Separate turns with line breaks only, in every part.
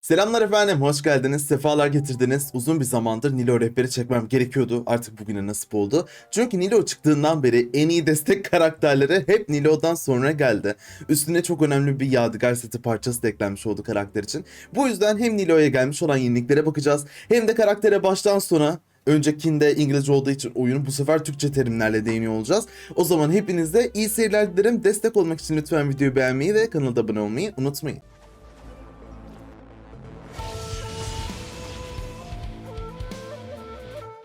Selamlar efendim, hoş geldiniz, sefalar getirdiniz. Uzun bir zamandır Nilo rehberi çekmem gerekiyordu. Artık bugüne nasip oldu. Çünkü Nilo çıktığından beri en iyi destek karakterleri hep Nilo'dan sonra geldi. Üstüne çok önemli bir yadigar seti parçası da eklenmiş oldu karakter için. Bu yüzden hem Nilo'ya gelmiş olan yeniliklere bakacağız, hem de karaktere baştan sona Öncekinde İngilizce olduğu için oyunu bu sefer Türkçe terimlerle değiniyor olacağız. O zaman hepinize iyi seyirler dilerim. Destek olmak için lütfen videoyu beğenmeyi ve kanala abone olmayı unutmayın.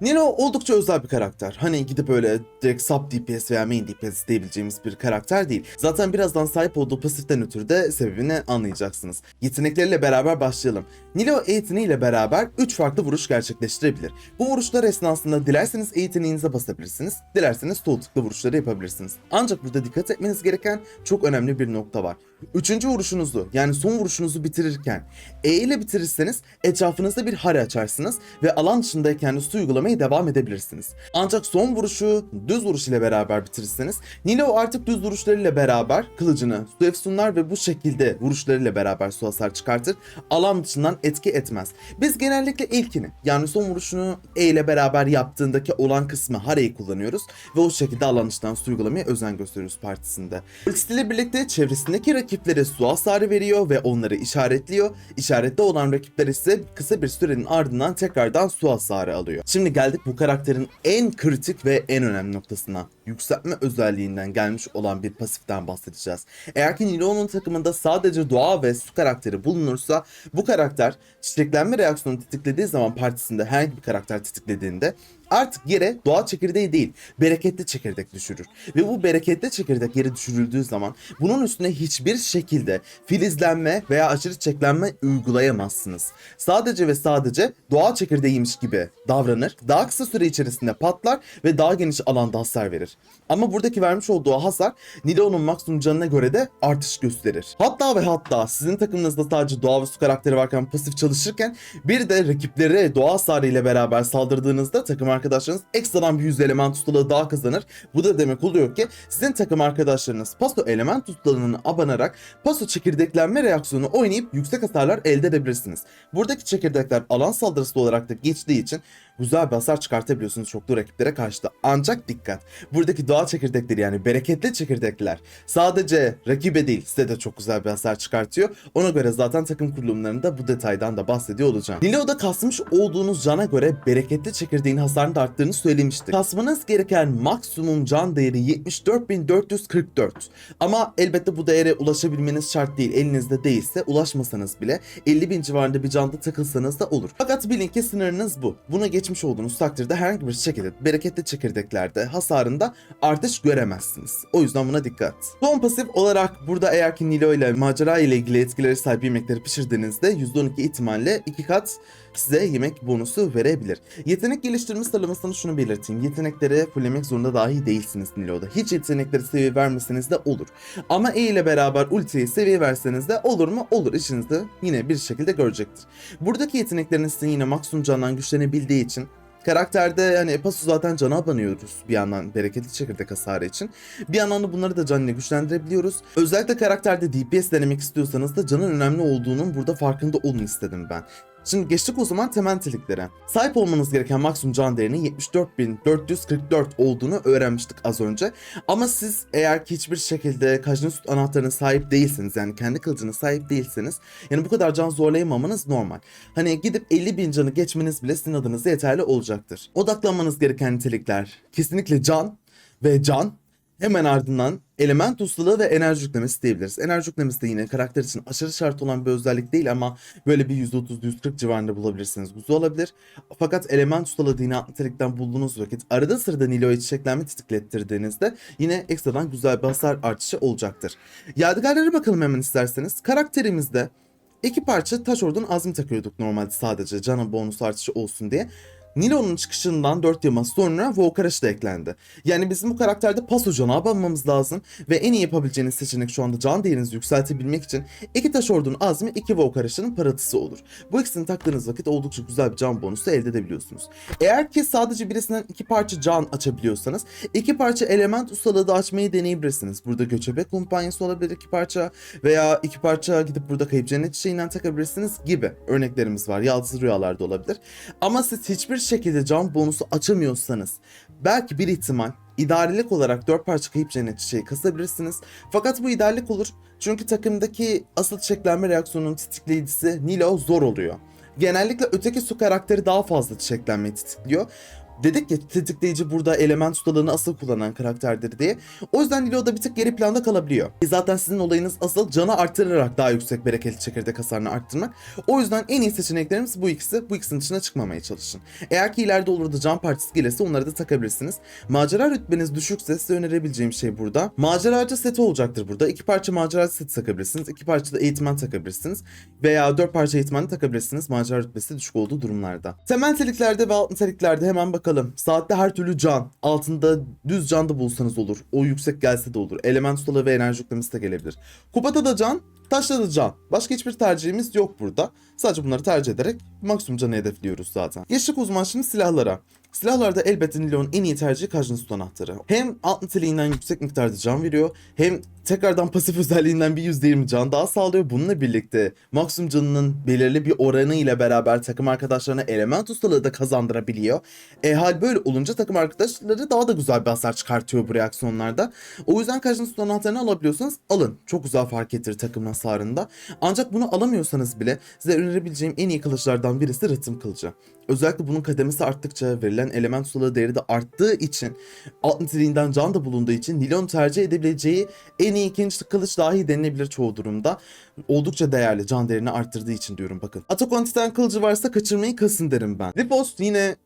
Nino oldukça özel bir karakter. Hani gidip öyle direkt sub DPS veya main DPS diyebileceğimiz bir karakter değil. Zaten birazdan sahip olduğu pasiften ötürü de sebebini anlayacaksınız. Yetenekleriyle beraber başlayalım. Nilo eğitimiyle beraber 3 farklı vuruş gerçekleştirebilir. Bu vuruşlar esnasında dilerseniz yeteneğinize basabilirsiniz, dilerseniz sol tıklı vuruşları yapabilirsiniz. Ancak burada dikkat etmeniz gereken çok önemli bir nokta var. Üçüncü vuruşunuzu yani son vuruşunuzu bitirirken E ile bitirirseniz etrafınızda bir hare açarsınız ve alan dışındayken de su uygulamaya devam edebilirsiniz. Ancak son vuruşu düz vuruş ile beraber bitirirseniz Nilo artık düz vuruşlarıyla beraber kılıcını su efsunlar ve bu şekilde vuruşlarıyla beraber su hasar çıkartır. Alan dışından etki etmez. Biz genellikle ilkini yani son vuruşunu E ile beraber yaptığındaki olan kısmı hareyi kullanıyoruz ve o şekilde alan dışından su uygulamaya özen gösteriyoruz partisinde. Ultisiyle birlikte çevresindeki rakiplere su hasarı veriyor ve onları işaretliyor. İşaretli olan rakipler ise kısa bir sürenin ardından tekrardan su hasarı alıyor. Şimdi geldik bu karakterin en kritik ve en önemli noktasına. Yükseltme özelliğinden gelmiş olan bir pasiften bahsedeceğiz. Eğer ki Nilo'nun takımında sadece doğa ve su karakteri bulunursa bu karakter çiçeklenme reaksiyonu tetiklediği zaman partisinde herhangi bir karakter tetiklediğinde artık yere doğa çekirdeği değil bereketli çekirdek düşürür. Ve bu bereketli çekirdek yere düşürüldüğü zaman bunun üstüne hiçbir şekilde filizlenme veya aşırı çeklenme uygulayamazsınız. Sadece ve sadece doğa çekirdeğiymiş gibi davranır. Daha kısa süre içerisinde patlar ve daha geniş alanda hasar verir. Ama buradaki vermiş olduğu hasar Nido'nun maksimum canına göre de artış gösterir. Hatta ve hatta sizin takımınızda sadece doğa ve su karakteri varken pasif çalışırken bir de rakiplere doğa hasarı ile beraber saldırdığınızda takım arkadaşlarınız ekstradan bir 100 element ustalığı daha kazanır. Bu da demek oluyor ki sizin takım arkadaşlarınız paso element ustalığını abanarak paso çekirdeklenme reaksiyonu oynayıp yüksek hasarlar elde edebilirsiniz. Buradaki çekirdekler alan saldırısı olarak da geçtiği için güzel bir hasar çıkartabiliyorsunuz çoklu rakiplere karşı da. Ancak dikkat. Buradaki doğal çekirdekleri yani bereketli çekirdekler sadece rakibe değil size de çok güzel bir hasar çıkartıyor. Ona göre zaten takım kurulumlarında bu detaydan da bahsediyor olacağım. Nilo'da kasmış olduğunuz cana göre bereketli çekirdeğin hasarının da arttığını söylemiştik. Kasmanız gereken maksimum can değeri 74.444. Ama elbette bu değere ulaşabilmeniz şart değil. Elinizde değilse ulaşmasanız bile 50.000 civarında bir canda takılsanız da olur. Fakat bilin ki sınırınız bu. Buna geçmiş olduğunuz takdirde herhangi bir şekilde bereketli çekirdeklerde hasarında artış göremezsiniz. O yüzden buna dikkat. Son pasif olarak burada eğer ki Nilo ile macera ile ilgili etkileri sahip yemekleri pişirdiğinizde %12 ihtimalle 2 kat size yemek bonusu verebilir. Yetenek geliştirme sıralamasında şunu belirteyim. Yetenekleri fullemek zorunda dahi değilsiniz Nilo'da. Hiç yetenekleri seviye vermeseniz de olur. Ama E ile beraber ultiyi seviye verseniz de olur mu? Olur. İşinizde yine bir şekilde görecektir. Buradaki yetenekleriniz sizin yine maksimum candan güçlenebildiği için Karakterde hani pasu zaten cana abanıyoruz bir yandan bereketli çekirdek hasarı için. Bir yandan da bunları da canla güçlendirebiliyoruz. Özellikle karakterde DPS denemek istiyorsanız da canın önemli olduğunun burada farkında olun istedim ben. Şimdi geçtik o zaman temel niteliklere. Sahip olmanız gereken maksimum can değerinin 74.444 olduğunu öğrenmiştik az önce. Ama siz eğer ki hiçbir şekilde Kajnusut anahtarına sahip değilseniz yani kendi kılıcına sahip değilseniz yani bu kadar can zorlayamamanız normal. Hani gidip 50 bin canı geçmeniz bile sizin adınıza yeterli olacaktır. Odaklanmanız gereken nitelikler kesinlikle can ve can Hemen ardından element ustalığı ve enerji yüklemesi diyebiliriz. Enerji yüklemesi de yine karakter için aşırı şart olan bir özellik değil ama böyle bir %30-140 civarında bulabilirsiniz. Güzel olabilir. Fakat element ustalığı yine nitelikten bulduğunuz vakit arada sırada Nilo'ya çiçeklenme tetiklettirdiğinizde yine ekstradan güzel bir hasar artışı olacaktır. Yadigarlara bakalım hemen isterseniz. Karakterimizde iki parça taş ordunun azmi takıyorduk normalde sadece cana bonus artışı olsun diye. Nilo'nun çıkışından 4 yıl sonra Volkaraş da eklendi. Yani bizim bu karakterde paso canağı banmamız lazım ve en iyi yapabileceğiniz seçenek şu anda can değerinizi yükseltebilmek için iki taş ordunun azmi iki Volkaraş'ın paratısı olur. Bu ikisini taktığınız vakit oldukça güzel bir can bonusu elde edebiliyorsunuz. Eğer ki sadece birisinden iki parça can açabiliyorsanız iki parça element ustalığı da açmayı deneyebilirsiniz. Burada göçebe kumpanyası olabilir iki parça veya iki parça gidip burada kayıp cennet çiçeğinden takabilirsiniz gibi örneklerimiz var. Yaldız rüyalarda olabilir. Ama siz hiçbir şekilde can bonusu açamıyorsanız belki bir ihtimal idarelik olarak 4 parça kayıp cennet çiçeği kasabilirsiniz. Fakat bu idarelik olur çünkü takımdaki asıl çiçeklenme reaksiyonunun tetikleyicisi Nilo zor oluyor. Genellikle öteki su karakteri daha fazla çiçeklenmeyi tetikliyor. Dedik ya tetikleyici burada element ustalığını asıl kullanan karakterdir diye. O yüzden Nilo da bir tık geri planda kalabiliyor. E Zaten sizin olayınız asıl canı arttırarak daha yüksek bereketli çekirdek hasarını arttırmak. O yüzden en iyi seçeneklerimiz bu ikisi. Bu ikisinin dışına çıkmamaya çalışın. Eğer ki ileride olur da can partisi gelirse onları da takabilirsiniz. Macera rütbeniz düşükse size önerebileceğim şey burada. Maceracı seti olacaktır burada. İki parça maceracı seti takabilirsiniz. İki parça da eğitmen takabilirsiniz. Veya dört parça eğitmen takabilirsiniz. Macera rütbesi düşük olduğu durumlarda. Temel niteliklerde ve alt niteliklerde hemen bakalım. Saatte her türlü can. Altında düz can da bulsanız olur. O yüksek gelse de olur. Element ustalığı ve enerji yüklemesi de gelebilir. Kupada da can, taşta da can. Başka hiçbir tercihimiz yok burada. Sadece bunları tercih ederek maksimum canı hedefliyoruz zaten. Geçtik uzman şimdi silahlara. Silahlarda elbette Nilo'nun en iyi tercihi Kajnus anahtarı. Hem alt niteliğinden yüksek miktarda can veriyor hem tekrardan pasif özelliğinden bir %20 can daha sağlıyor. Bununla birlikte maksimum canının belirli bir oranı ile beraber takım arkadaşlarına element ustalığı da kazandırabiliyor. E hal böyle olunca takım arkadaşları daha da güzel bir hasar çıkartıyor bu reaksiyonlarda. O yüzden Kajnus anahtarını alabiliyorsanız alın. Çok güzel fark ettirir takım hasarında. Ancak bunu alamıyorsanız bile size önerebileceğim en iyi kılıçlardan birisi Rıhtım Kılıcı. Özellikle bunun kademesi arttıkça verilen element ustalığı değeri de arttığı için alt niteliğinden can da bulunduğu için Nilon tercih edebileceği en iyi ikinci kılıç dahi denilebilir çoğu durumda. Oldukça değerli can değerini arttırdığı için diyorum bakın. Atakon Titan kılıcı varsa kaçırmayı kasın derim ben. Ripost yine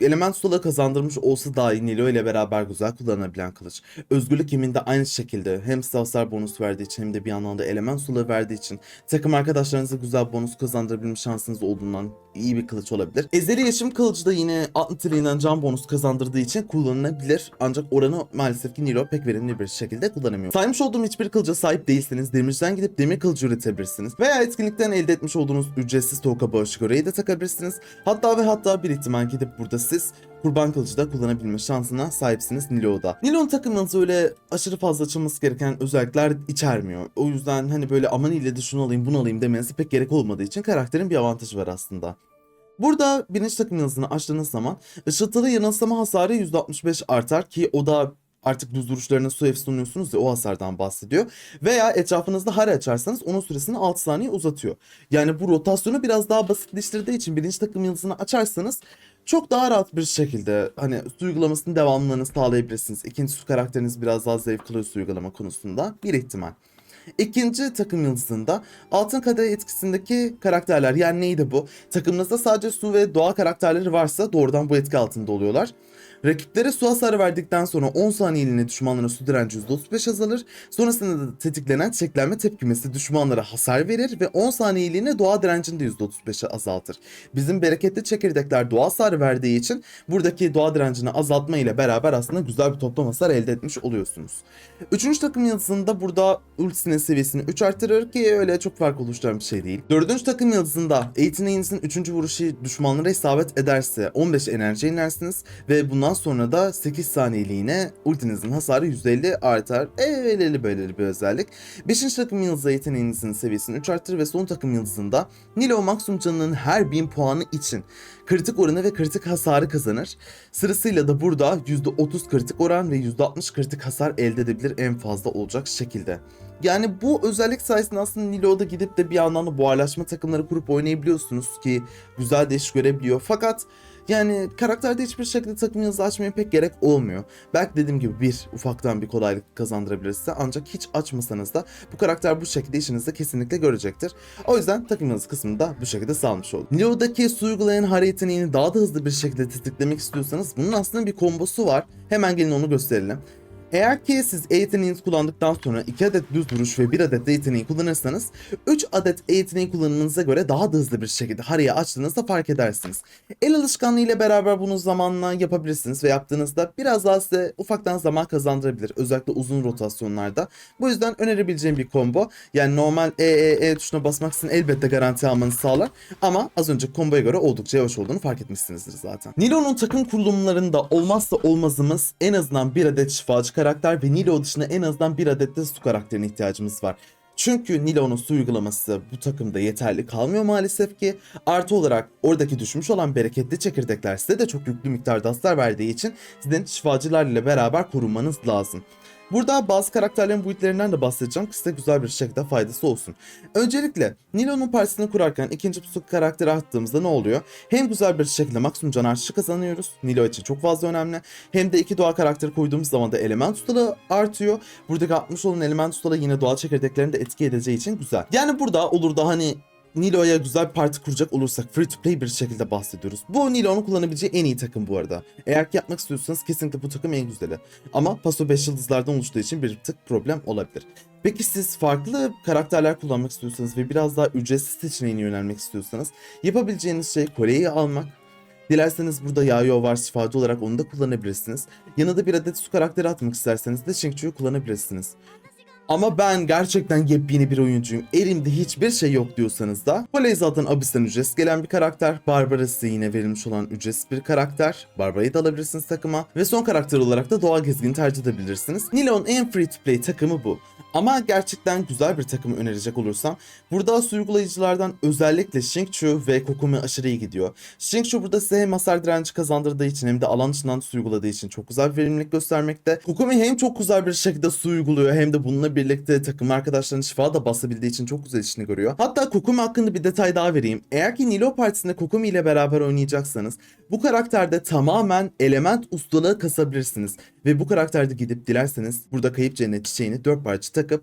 element ustalığı kazandırmış olsa dahi Nilo ile beraber güzel kullanabilen kılıç. Özgürlük yeminde aynı şekilde hem hasar bonus verdiği için hem de bir yandan da element ustalığı verdiği için takım arkadaşlarınıza güzel bonus kazandırabilme şansınız olduğundan iyi bir kılıç olabilir. Ezeli Yaşam Kılıcı da yine alt niteliğinden can bonus kazandırdığı için kullanılabilir. Ancak oranı maalesef ki Nilo pek verimli bir şekilde kullanamıyor. Saymış olduğum hiçbir kılıca sahip değilseniz demirciden gidip demir kılıcı üretebilirsiniz. Veya etkinlikten elde etmiş olduğunuz ücretsiz toka bağışı göreyi de takabilirsiniz. Hatta ve hatta bir ihtimal gidip burada siz kurban kılıcı da kullanabilme şansına sahipsiniz Nilo'da. Nilo'nun takımınız öyle aşırı fazla açılması gereken özellikler içermiyor. O yüzden hani böyle aman ile de şunu alayım bunu alayım demenize pek gerek olmadığı için karakterin bir avantajı var aslında. Burada birinci takım yıldızını açtığınız zaman ışıltılı yanılsama hasarı %65 artar ki o da artık düz duruşlarına su efsunuyorsunuz ya o hasardan bahsediyor. Veya etrafınızda hare açarsanız onun süresini 6 saniye uzatıyor. Yani bu rotasyonu biraz daha basitleştirdiği için birinci takım yıldızını açarsanız çok daha rahat bir şekilde hani su uygulamasının devamlılığını sağlayabilirsiniz. İkinci su karakteriniz biraz daha zevk alıyor su uygulama konusunda bir ihtimal. İkinci takım yıldızında altın kadeh etkisindeki karakterler yani neydi bu? Takımınızda sadece su ve doğa karakterleri varsa doğrudan bu etki altında oluyorlar. Rakiplere su hasarı verdikten sonra 10 saniyeliğine düşmanlara su direnci %35 azalır. Sonrasında da tetiklenen çeklenme tepkimesi düşmanlara hasar verir ve 10 saniyeliğine doğa direncini de %35'e azaltır. Bizim bereketli çekirdekler doğa hasarı verdiği için buradaki doğa direncini azaltma ile beraber aslında güzel bir toplam hasar elde etmiş oluyorsunuz. Üçüncü takım yıldızında burada ultisinin seviyesini 3 artırır ki öyle çok fark oluşturan bir şey değil. Dördüncü takım yıldızında yeteneğinizin 3. vuruşu düşmanlara isabet ederse 15 enerji inersiniz ve bundan sonra da 8 saniyeliğine ultinizin hasarı %50 artar. Eveleli böyleli bir özellik. 5. takım yıldızı yeteneğinizin seviyesini 3 artırır ve son takım yıldızında Nilo maksimum canının her 1000 puanı için kritik oranı ve kritik hasarı kazanır. Sırasıyla da burada %30 kritik oran ve %60 kritik hasar elde edebilir en fazla olacak şekilde. Yani bu özellik sayesinde aslında Nilo'da gidip de bir yandan da buharlaşma takımları kurup oynayabiliyorsunuz ki güzel de iş görebiliyor. Fakat yani karakterde hiçbir şekilde takım yazı açmaya pek gerek olmuyor. Belki dediğim gibi bir ufaktan bir kolaylık kazandırabilir size ancak hiç açmasanız da bu karakter bu şekilde işinizde kesinlikle görecektir. O yüzden takım yazı kısmını da bu şekilde sağlamış oldum. Neo'daki su uygulayan hara yeteneğini daha da hızlı bir şekilde tetiklemek istiyorsanız bunun aslında bir kombosu var. Hemen gelin onu gösterelim. Eğer ki siz E kullandıktan sonra 2 adet düz vuruş ve 1 adet de yeteneği kullanırsanız 3 adet E yeteneği kullanımınıza göre daha da hızlı bir şekilde haritayı açtığınızda fark edersiniz. El alışkanlığı ile beraber bunu zamanla yapabilirsiniz ve yaptığınızda biraz daha size ufaktan zaman kazandırabilir. Özellikle uzun rotasyonlarda. Bu yüzden önerebileceğim bir combo. Yani normal E, E, E tuşuna basmak sizin elbette garanti almanızı sağlar. Ama az önceki komboya göre oldukça yavaş olduğunu fark etmişsinizdir zaten. Nilo'nun takım kurulumlarında olmazsa olmazımız en azından bir adet şifacı karakter ve Nilo dışında en azından bir adet de su karakterine ihtiyacımız var. Çünkü Nilo'nun su uygulaması bu takımda yeterli kalmıyor maalesef ki. Artı olarak oradaki düşmüş olan bereketli çekirdekler size de çok yüklü miktarda hasar verdiği için sizin şifacılarla beraber korunmanız lazım. Burada bazı karakterlerin boyutlarından da bahsedeceğim ki size güzel bir şekilde faydası olsun. Öncelikle Nilo'nun partisini kurarken ikinci su karakteri attığımızda ne oluyor? Hem güzel bir şekilde maksimum can artışı kazanıyoruz. Nilo için çok fazla önemli. Hem de iki doğa karakteri koyduğumuz zaman da element ustalığı artıyor. Buradaki 60 olan element ustalığı yine doğal çekirdeklerini de etki edeceği için güzel. Yani burada olur da hani Nilo'ya güzel bir parti kuracak olursak free to play bir şekilde bahsediyoruz. Bu Nilo'nun kullanabileceği en iyi takım bu arada. Eğer ki yapmak istiyorsanız kesinlikle bu takım en güzeli. Ama Paso 5 yıldızlardan oluştuğu için bir tık problem olabilir. Peki siz farklı karakterler kullanmak istiyorsanız ve biraz daha ücretsiz seçeneğine yönelmek istiyorsanız yapabileceğiniz şey Kore'yi almak. Dilerseniz burada Yayo var şifacı olarak onu da kullanabilirsiniz. Yanına bir adet su karakteri atmak isterseniz de Shingchu'yu kullanabilirsiniz. Ama ben gerçekten yepyeni bir oyuncuyum. Elimde hiçbir şey yok diyorsanız da Poley zaten Abyss'ten ücretsiz gelen bir karakter. Barbara size yine verilmiş olan ücretsiz bir karakter. Barbara'yı da alabilirsiniz takıma. Ve son karakter olarak da Doğa Gezgin'i tercih edebilirsiniz. Nilo'nun en free to play takımı bu. Ama gerçekten güzel bir takımı önerecek olursam burada uygulayıcılardan özellikle Shingchu ve Kokumi aşırı iyi gidiyor. Shingchu burada size hem hasar direnci kazandırdığı için hem de alan dışından su uyguladığı için çok güzel bir verimlilik göstermekte. Kokumi hem çok güzel bir şekilde su uyguluyor hem de bununla birlikte takım arkadaşlarının şifa da basabildiği için çok güzel işini görüyor. Hatta Kokumi hakkında bir detay daha vereyim. Eğer ki Nilo partisinde Kokumi ile beraber oynayacaksanız bu karakterde tamamen element ustalığı kasabilirsiniz. Ve bu karakterde gidip dilerseniz burada kayıp cennet çiçeğini dört parça takıp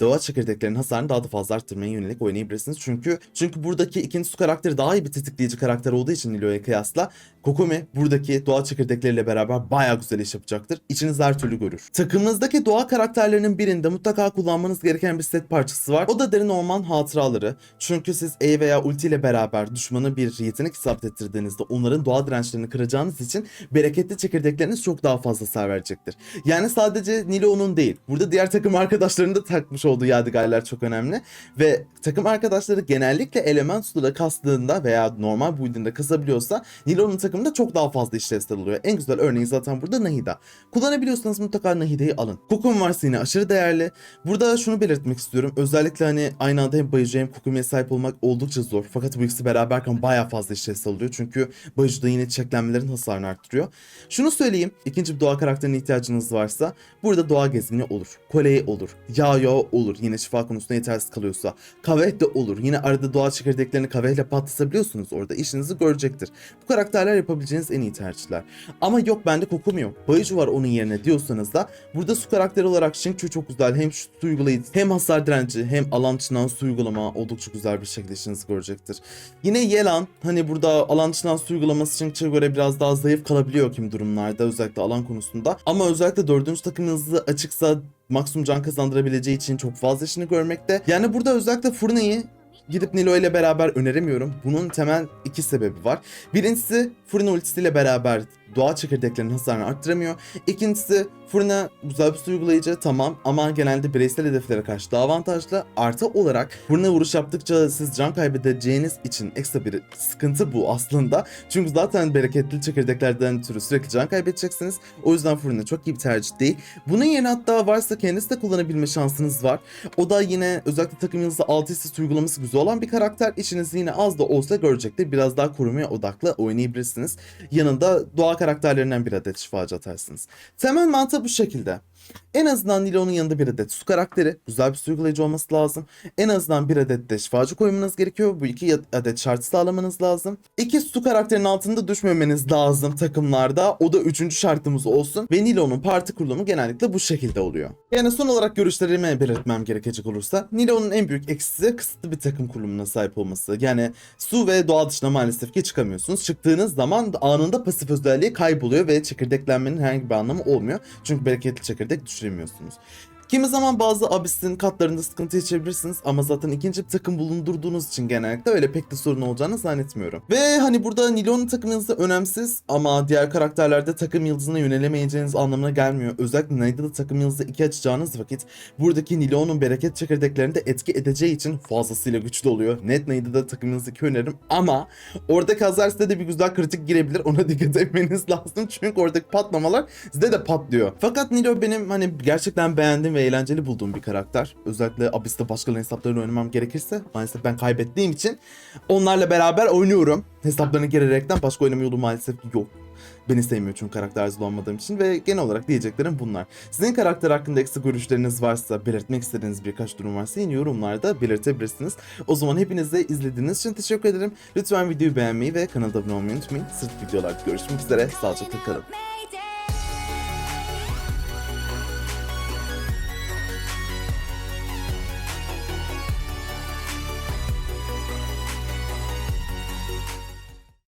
doğa çekirdeklerinin hasarını daha da fazla arttırmaya yönelik oynayabilirsiniz. Çünkü çünkü buradaki ikinci su karakteri daha iyi bir tetikleyici karakter olduğu için Nilo'ya kıyasla Kokumi buradaki doğa çekirdekleriyle beraber bayağı güzel iş yapacaktır. İçiniz her türlü görür. Takımınızdaki doğa karakterlerinin birinde mutlaka kullanmanız gereken bir set parçası var. O da derin orman hatıraları. Çünkü siz E veya ulti ile beraber düşmanı bir yetenek isabet ettirdiğinizde onların doğa dirençlerini kıracağınız için bereketli çekirdekleriniz çok daha fazla hasar verecektir. Yani sadece Nilo'nun değil. Burada diğer takım arkadaşlarının da takmış olduğu yadigarlar çok önemli. Ve takım arkadaşları genellikle element suları kastığında veya normal build'inde kasabiliyorsa Nilo'nun takımında çok daha fazla işlevsel oluyor. En güzel örneği zaten burada Nahida. Kullanabiliyorsanız mutlaka Nahida'yı alın. Kokun varsa yine aşırı değerli. Burada şunu belirtmek istiyorum. Özellikle hani aynı anda hem Bayucu hem Kokumi'ye sahip olmak oldukça zor. Fakat bu ikisi beraberken bayağı fazla işlevsel oluyor. Çünkü Bayucu da yine çeklenmelerin hasarını arttırıyor. Şunu söyleyeyim. ikinci bir doğa karakterine ihtiyacınız varsa burada doğa gezgini olur. Kolei olur. Yayo olur. Yine şifa konusunda yetersiz kalıyorsa. Kaveh de olur. Yine arada doğa çekirdeklerini kavehle patlatabiliyorsunuz orada. işinizi görecektir. Bu karakterler yapabileceğiniz en iyi tercihler. Ama yok bende Kokumi yok. Bayıcı var onun yerine diyorsanız da burada su karakteri olarak Shingchu çok güzel. Hem şu uygulayıcı hem hasar direnci hem alan dışından su uygulama oldukça güzel bir şekilde işinizi görecektir. Yine Yelan hani burada alan dışından su uygulaması Shingchu'ya göre biraz daha zayıf kalabiliyor kim durumlarda özellikle alan konusunda. Ama özellikle dördüncü takımınızı açıksa maksimum can kazandırabileceği için çok fazla işini görmekte. Yani burada özellikle Furne'yi gidip Nilo ile beraber öneremiyorum. Bunun temel iki sebebi var. Birincisi Furna ultisiyle beraber doğa çekirdeklerinin hasarını arttıramıyor. İkincisi Furna güzel bir su uygulayıcı tamam ama genelde bireysel hedeflere karşı daha avantajlı. Artı olarak Furna vuruş yaptıkça siz can kaybedeceğiniz için ekstra bir sıkıntı bu aslında. Çünkü zaten bereketli çekirdeklerden ötürü sürekli can kaybedeceksiniz. O yüzden Furna çok iyi bir tercih değil. Bunun yerine hatta varsa kendisi de kullanabilme şansınız var. O da yine özellikle takımınızda 6 assist uygulaması güzel olan bir karakter. İşinizi yine az da olsa görecektir. Biraz daha korumaya odaklı oynayabilirsiniz. Yanında doğa karakterlerinden bir adet şifacı atarsınız. Temel mantığı bu şekilde. En azından Nilo'nun yanında bir adet su karakteri, güzel bir su uygulayıcı olması lazım. En azından bir adet de şifacı koymanız gerekiyor. Bu iki adet şart sağlamanız lazım. İki su karakterinin altında düşmemeniz lazım takımlarda. O da üçüncü şartımız olsun. Ve Nilo'nun parti kurulumu genellikle bu şekilde oluyor. Yani son olarak görüşlerimi belirtmem gerekecek olursa Nilo'nun en büyük eksisi kısıtlı bir takım kurulumuna sahip olması. Yani su ve doğa dışına maalesef ki çıkamıyorsunuz. Çıktığınız zaman anında pasif özelliği kayboluyor ve çekirdeklenmenin herhangi bir anlamı olmuyor. Çünkü bereketli çekirdek bile düşüremiyorsunuz. Kimi zaman bazı Abyss'in katlarında sıkıntı yaşayabilirsiniz ama zaten ikinci bir takım bulundurduğunuz için genellikle öyle pek de sorun olacağını zannetmiyorum. Ve hani burada Nilon'un takım yıldızı önemsiz ama diğer karakterlerde takım yıldızına yönelemeyeceğiniz anlamına gelmiyor. Özellikle Nayda'da takım yıldızı iki açacağınız vakit buradaki Nilon'un bereket çekirdeklerinde etki edeceği için fazlasıyla güçlü oluyor. Net Nayda'da takım yıldızı iki öneririm ama oradaki hazar size de bir güzel kritik girebilir. Ona dikkat etmeniz lazım çünkü oradaki patlamalar size de patlıyor. Fakat Nilo benim hani gerçekten beğendiğim ve eğlenceli bulduğum bir karakter. Özellikle Abyss'te başkalarının hesaplarını oynamam gerekirse maalesef ben kaybettiğim için onlarla beraber oynuyorum. Hesaplarını girerekten başka oynama yolu maalesef yok. Beni sevmiyor çünkü karaktersiz olmadığım için ve genel olarak diyeceklerim bunlar. Sizin karakter hakkında eksik görüşleriniz varsa, belirtmek istediğiniz birkaç durum varsa yine yorumlarda belirtebilirsiniz. O zaman hepinize izlediğiniz için teşekkür ederim. Lütfen videoyu beğenmeyi ve kanalda abone olmayı unutmayın. Sırt videolarda görüşmek üzere. Sağlıcakla kalın.